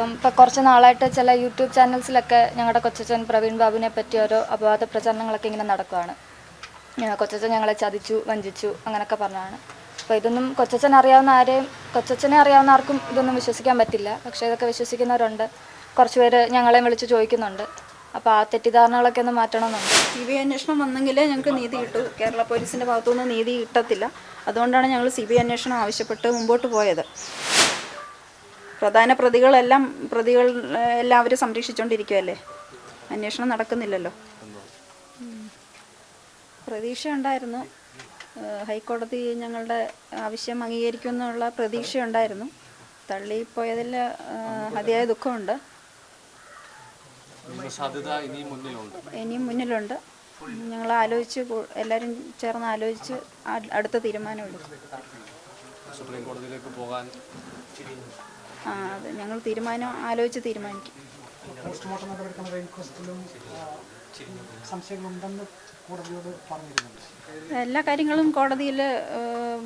അപ്പം ഇപ്പം കുറച്ച് നാളായിട്ട് ചില യൂട്യൂബ് ചാനൽസിലൊക്കെ ഞങ്ങളുടെ കൊച്ചച്ഛൻ പ്രവീൺ ബാബുവിനെ പറ്റി ഓരോ അപവാദ പ്രചരണങ്ങളൊക്കെ ഇങ്ങനെ നടക്കുവാണ്. ആ, കൊച്ചച്ഛൻ ഞങ്ങളെ ചതിച്ചു വഞ്ചിച്ചു അങ്ങനെയൊക്കെ പറഞ്ഞാണ് അപ്പോൾ ഇതൊന്നും കൊച്ചച്ഛൻ അറിയാവുന്ന ആരെയും കൊച്ചച്ഛനെ അറിയാവുന്ന ആർക്കും ഇതൊന്നും വിശ്വസിക്കാൻ പറ്റില്ല. പക്ഷേ ഇതൊക്കെ വിശ്വസിക്കുന്നവരുണ്ട്. കുറച്ച് പേര് ഞങ്ങളെ വിളിച്ച് ചോദിക്കുന്നുണ്ട്. അപ്പോൾ ആ തെറ്റിദ്ധാരണകളൊക്കെ ഒന്ന് മാറ്റണമെന്നുണ്ട്. സി ബി ഐ അന്വേഷണം വന്നെങ്കിലേ ഞങ്ങൾക്ക് നീതി കിട്ടൂ. കേരള പോലീസിന്റെ ഭാഗത്തുനിന്ന് നീതി കിട്ടത്തില്ല. അതുകൊണ്ടാണ് ഞങ്ങൾ സി ബി ഐ അന്വേഷണം ആവശ്യപ്പെട്ട് മുമ്പോട്ട് പോയത്. പ്രധാന പ്രതികളെല്ലാം പ്രതികൾ എല്ലാം എല്ലാവരും സംരക്ഷിച്ചുകൊണ്ടിരിക്കുകയല്ലേ അന്വേഷണം നടക്കുന്നില്ലല്ലോ. പ്രതീക്ഷ ഉണ്ടായിരുന്നു. ഹൈക്കോടതി ഞങ്ങളുടെ ആവശ്യം അംഗീകരിക്കുമെന്നുള്ള പ്രതീക്ഷ ഉണ്ടായിരുന്നു. തള്ളിപ്പോയതിൽ അതിയായ ദുഃഖമുണ്ട്. ഇനിയും മുന്നിലുണ്ട്. ഇനിയും മുന്നിലുണ്ട്. ഞങ്ങൾ ആലോചിച്ച് എല്ലാവരും ചേർന്ന് ആലോചിച്ച് അടുത്ത തീരുമാനം എടുക്കും സുപ്രീം കോടതിയിലേക്ക് പോകാൻ ആ അതെ ഞങ്ങൾ തീരുമാനം ആലോചിച്ച് തീരുമാനിക്കും. എല്ലാ കാര്യങ്ങളും കോടതിയിൽ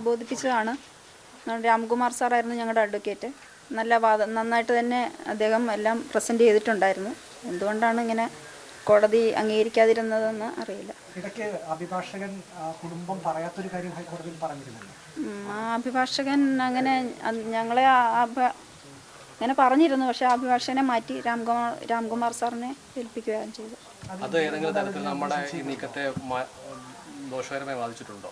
ബോധിപ്പിച്ചതാണ്. രാംകുമാർ സാറായിരുന്നു ഞങ്ങളുടെ അഡ്വക്കേറ്റ് നല്ല വാദ നന്നായിട്ട് തന്നെ അദ്ദേഹം എല്ലാം പ്രസന്റ് ചെയ്തിട്ടുണ്ടായിരുന്നു. എന്തുകൊണ്ടാണ് ഇങ്ങനെ കോടതി അംഗീകരിക്കാതിരുന്നതെന്ന് അറിയില്ല. ഇടയ്ക്ക് അഭിഭാഷകൻ ആ, കുടുംബം പറയാത്തൊരു കാര്യം ഹൈക്കോടതിയിൽ പറഞ്ഞിരുന്നു ആ അഭിഭാഷകൻ അങ്ങനെ ഞങ്ങളെ അങ്ങനെ പറഞ്ഞിരുന്നു പക്ഷെ അഭിഭാഷകനെ മാറ്റി രാംകുമാർ രാംകുമാർ സാറിനെ ഏൽപ്പിക്കുകയാണ് ചെയ്തു അത് ഏതെങ്കിലും തരത്തിൽ നമ്മുടെ ഈ നീക്കത്തെ മാ- ദോഷകരമായി ബാധിച്ചിട്ടുണ്ടോ?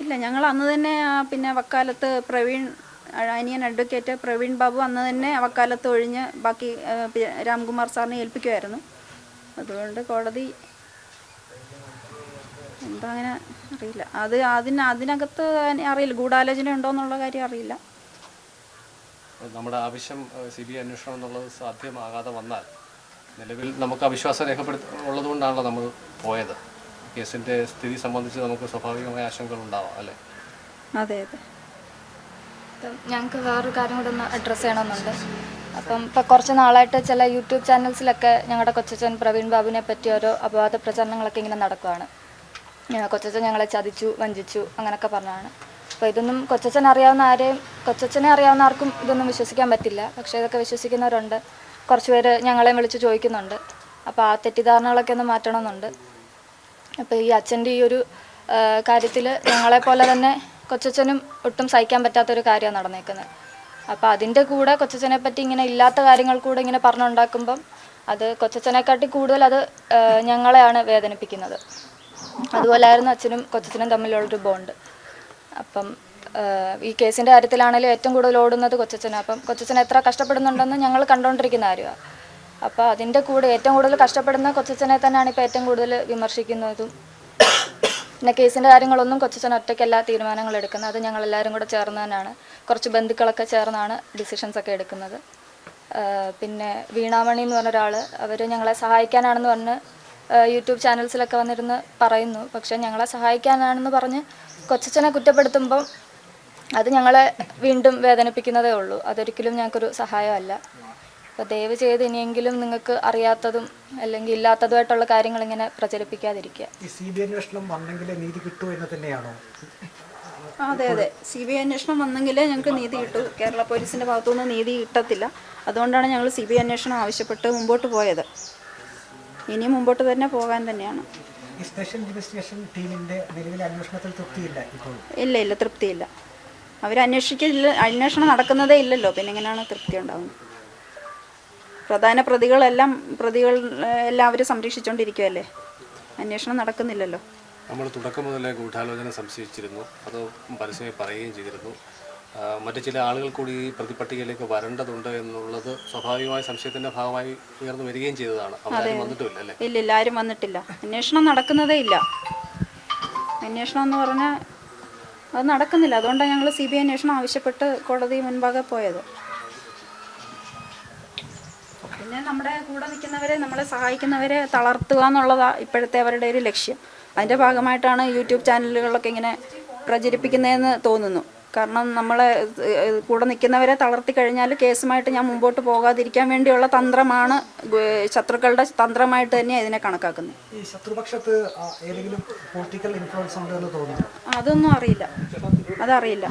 ഇല്ല ഞങ്ങൾ അന്ന് തന്നെ പിന്നെ വക്കാലത്ത് പ്രവീൺ അനിയൻ അഡ്വക്കേറ്റ് പ്രവീൺ ബാബു അന്ന് തന്നെ വക്കാലത്ത് ഒഴിഞ്ഞ് ബാക്കി രാംകുമാർ സാറിനെ ഏൽപ്പിക്കുമായിരുന്നു അതുകൊണ്ട് കോടതി എന്താ അങ്ങനെ അറിയില്ല. അത് അതിന് അതിനകത്ത് അറിയില്ല. ഗൂഢാലോചന ഉണ്ടോ എന്നുള്ള കാര്യം അറിയില്ല. നമ്മുടെ ആവശ്യം സി ബി ഐ അന്വേഷണം എന്നുള്ളത് സാധ്യമാകാതെ വന്നാൽ നിലവിൽ നമുക്ക് അവിശ്വാസം രേഖപ്പെടുത്ത ഉള്ളതുകൊണ്ടാണല്ലോ നമ്മൾ പോയത്. കേസിന്റെ സ്ഥിതി സംബന്ധിച്ച് നമുക്ക് സ്വാഭാവികമായ ആശങ്കകൾ ഉണ്ടാവാം അല്ലേ? അതെ അതെ. ഞങ്ങൾക്ക് വേറൊരു കാര്യം കൂടെ ഒന്ന് അഡ്രസ്സ് ചെയ്യണമെന്നുണ്ട്. അപ്പം ഇപ്പം കുറച്ച് നാളായിട്ട് ചില യൂട്യൂബ് ചാനൽസിലൊക്കെ ഞങ്ങളുടെ കൊച്ചച്ചൻ പ്രവീൺ ബാബുവിനെ പറ്റി ഓരോ അപവാദ പ്രചരണങ്ങളൊക്കെ ഇങ്ങനെ നടക്കുവാണ്. കൊച്ചച്ചൻ ഞങ്ങളെ ചതിച്ചു വഞ്ചിച്ചു അങ്ങനെയൊക്കെ പറഞ്ഞാണ് അപ്പോൾ ഇതൊന്നും കൊച്ചച്ഛൻ അറിയാവുന്ന ആരെയും കൊച്ചച്ഛനെ അറിയാവുന്ന ആർക്കും ഇതൊന്നും വിശ്വസിക്കാൻ പറ്റില്ല. പക്ഷേ ഇതൊക്കെ വിശ്വസിക്കുന്നവരുണ്ട്. കുറച്ച് പേര് ഞങ്ങളെയും വിളിച്ച് ചോദിക്കുന്നുണ്ട്. അപ്പോൾ ആ തെറ്റിദ്ധാരണകളൊക്കെ ഒന്ന് മാറ്റണമെന്നുണ്ട്. അപ്പോൾ ഈ അച്ഛന്റെ ഈ ഒരു കാര്യത്തിൽ ഞങ്ങളെപ്പോലെ തന്നെ കൊച്ചച്ഛനും ഒട്ടും സഹിക്കാൻ പറ്റാത്തൊരു കാര്യമാണ് നടന്നേക്കുന്നത്. അപ്പോൾ അതിന്റെ കൂടെ കൊച്ചച്ഛനെ പറ്റി ഇങ്ങനെ ഇല്ലാത്ത കാര്യങ്ങൾ കൂടെ ഇങ്ങനെ പറഞ്ഞുണ്ടാക്കുമ്പം അത് കൊച്ചച്ഛനെക്കാട്ടി കൂടുതൽ അത് ഞങ്ങളെയാണ് വേദനിപ്പിക്കുന്നത്. അതുപോലായിരുന്നു അച്ഛനും കൊച്ചച്ഛനും തമ്മിലുള്ളൊരു ബോണ്ട് അപ്പം ഈ കേസിന്റെ കാര്യത്തിലാണെങ്കിലും ഏറ്റവും കൂടുതൽ ഓടുന്നത് കൊച്ചച്ഛനാണ് അപ്പം കൊച്ചച്ഛൻ എത്ര കഷ്ടപ്പെടുന്നുണ്ടെന്ന് ഞങ്ങൾ കണ്ടുകൊണ്ടിരിക്കുന്ന കാര്യമാണ് അപ്പോൾ അതിന്റെ കൂടെ ഏറ്റവും കൂടുതൽ കഷ്ടപ്പെടുന്ന കൊച്ചച്ഛനെ തന്നെയാണ് ഇപ്പോൾ ഏറ്റവും കൂടുതൽ വിമർശിക്കുന്നതും. പിന്നെ കേസിന്റെ കാര്യങ്ങളൊന്നും കൊച്ചച്ഛൻ ഒറ്റയ്ക്കല്ല തീരുമാനങ്ങൾ എടുക്കുന്നത്. അത് ഞങ്ങൾ എല്ലാവരും കൂടെ ചേർന്ന് തന്നെയാണ്. കുറച്ച് ബന്ധുക്കളൊക്കെ ചേർന്നാണ് ഡിസിഷൻസ് ഒക്കെ എടുക്കുന്നത്. പിന്നെ വീണാമണി എന്ന് പറഞ്ഞ ഒരാൾ അവർ ഞങ്ങളെ സഹായിക്കാനാണെന്ന് പറഞ്ഞ് യൂട്യൂബ് ചാനൽസിലൊക്കെ വന്നിരുന്ന് പറയുന്നു. പക്ഷേ ഞങ്ങളെ സഹായിക്കാനാണെന്ന് പറഞ്ഞ് കൊച്ചച്ഛനെ കുറ്റപ്പെടുത്തുമ്പം അത് ഞങ്ങളെ വീണ്ടും വേദനിപ്പിക്കുന്നതേ ഉള്ളൂ. അതൊരിക്കലും ഞങ്ങൾക്കൊരു സഹായമല്ല. അപ്പോൾ ദയവ് ചെയ്ത് ഇനിയെങ്കിലും നിങ്ങൾക്ക് അറിയാത്തതും അല്ലെങ്കിൽ ഇല്ലാത്തതുമായിട്ടുള്ള കാര്യങ്ങൾ ഇങ്ങനെ പ്രചരിപ്പിക്കാതിരിക്കുക. ഈ സി ബി അന്വേഷണം വന്നെങ്കിലേ നീതി കിട്ടൂ എന്ന് തന്നെയാണോ? അതെ അതെ. സി ബി ഐ അന്വേഷണം വന്നെങ്കിലേ ഞങ്ങൾക്ക് നീതി കിട്ടൂ. കേരള പോലീസിന്റെ ഭാഗത്തുനിന്ന് നീതി കിട്ടത്തില്ല. അതുകൊണ്ടാണ് ഞങ്ങൾ സി ബി ഐ അന്വേഷണം ആവശ്യപ്പെട്ട് മുമ്പോട്ട് പോയത്. ഇനി മുമ്പോട്ട് തന്നെ പോകാൻ തന്നെയാണ്. സ്പെഷ്യൽ ഇൻവെസ്റ്റിഗേഷൻ ടീമിന്റെ നിലവിലെ അന്വേഷണത്തിൽ തൃപ്തിയില്ല ഇപ്പോൾ? ഇല്ല ഇല്ല തൃപ്തിയില്ല. അവർ അന്വേഷിക്കില്ല അന്വേഷണം നടക്കുന്നതേ ഇല്ലല്ലോ. പിന്നെ എങ്ങനെയാണ് തൃപ്തി ഉണ്ടാകുന്നത് പ്രധാന പ്രതികളെല്ലാം പ്രതികൾ എല്ലാം എല്ലാവരും സംരക്ഷിച്ചുകൊണ്ടിരിക്കുകയല്ലേ അന്വേഷണം നടക്കുന്നില്ലല്ലോ. നമ്മൾ തുടക്കം മുതലേ ഗൂഢാലോചന സംശയിച്ചിരുന്നു. അത് പരസ്യമായി പറയുകയും ചെയ്തിരുന്നു. മറ്റു ചില ആളുകൾ കൂടി ഈ പ്രതിപട്ടികയിലേക്ക് വരേണ്ടതുണ്ട് എന്നുള്ളത് സ്വാഭാവികമായ സംശയത്തിന്റെ ഭാഗമായി ഉയർന്നു വരികയും ചെയ്തതാണ്. അവരാരും അല്ലേ? ഇല്ല ഇല്ല ആരും വന്നിട്ടില്ല. അന്വേഷണം നടക്കുന്നതേ ഇല്ല. അന്വേഷണം എന്ന് പറഞ്ഞാൽ അത് നടക്കുന്നില്ല. അതുകൊണ്ടാണ് ഞങ്ങൾ സി ബി ഐ അന്വേഷണം ആവശ്യപ്പെട്ട് കോടതി മുൻപാകെ പോയത്. പിന്നെ നമ്മുടെ കൂടെ നിൽക്കുന്നവരെ നമ്മളെ സഹായിക്കുന്നവരെ തളർത്തുക എന്നുള്ളതാണ് ഇപ്പോഴത്തെ അവരുടെ ഒരു ലക്ഷ്യം. അതിന്റെ ഭാഗമായിട്ടാണ് യൂട്യൂബ് ചാനലുകളൊക്കെ ഇങ്ങനെ പ്രചരിപ്പിക്കുന്നതെന്ന് തോന്നുന്നു. കാരണം നമ്മളെ കൂടെ നിൽക്കുന്നവരെ തളർത്തി കഴിഞ്ഞാൽ കേസുമായിട്ട് ഞാൻ മുമ്പോട്ട് പോകാതിരിക്കാൻ വേണ്ടിയുള്ള തന്ത്രമാണ് ശത്രുക്കളുടെ തന്ത്രമായിട്ട് തന്നെ ഇതിനെ കണക്കാക്കുന്നത്. ഈ ശത്രുപക്ഷത്ത് ഏതെങ്കിലും പൊളിറ്റിക്കൽ ഇൻഫ്ലുവൻസ് തോന്നുന്നു. അതൊന്നും അറിയില്ല. അതറിയില്ല.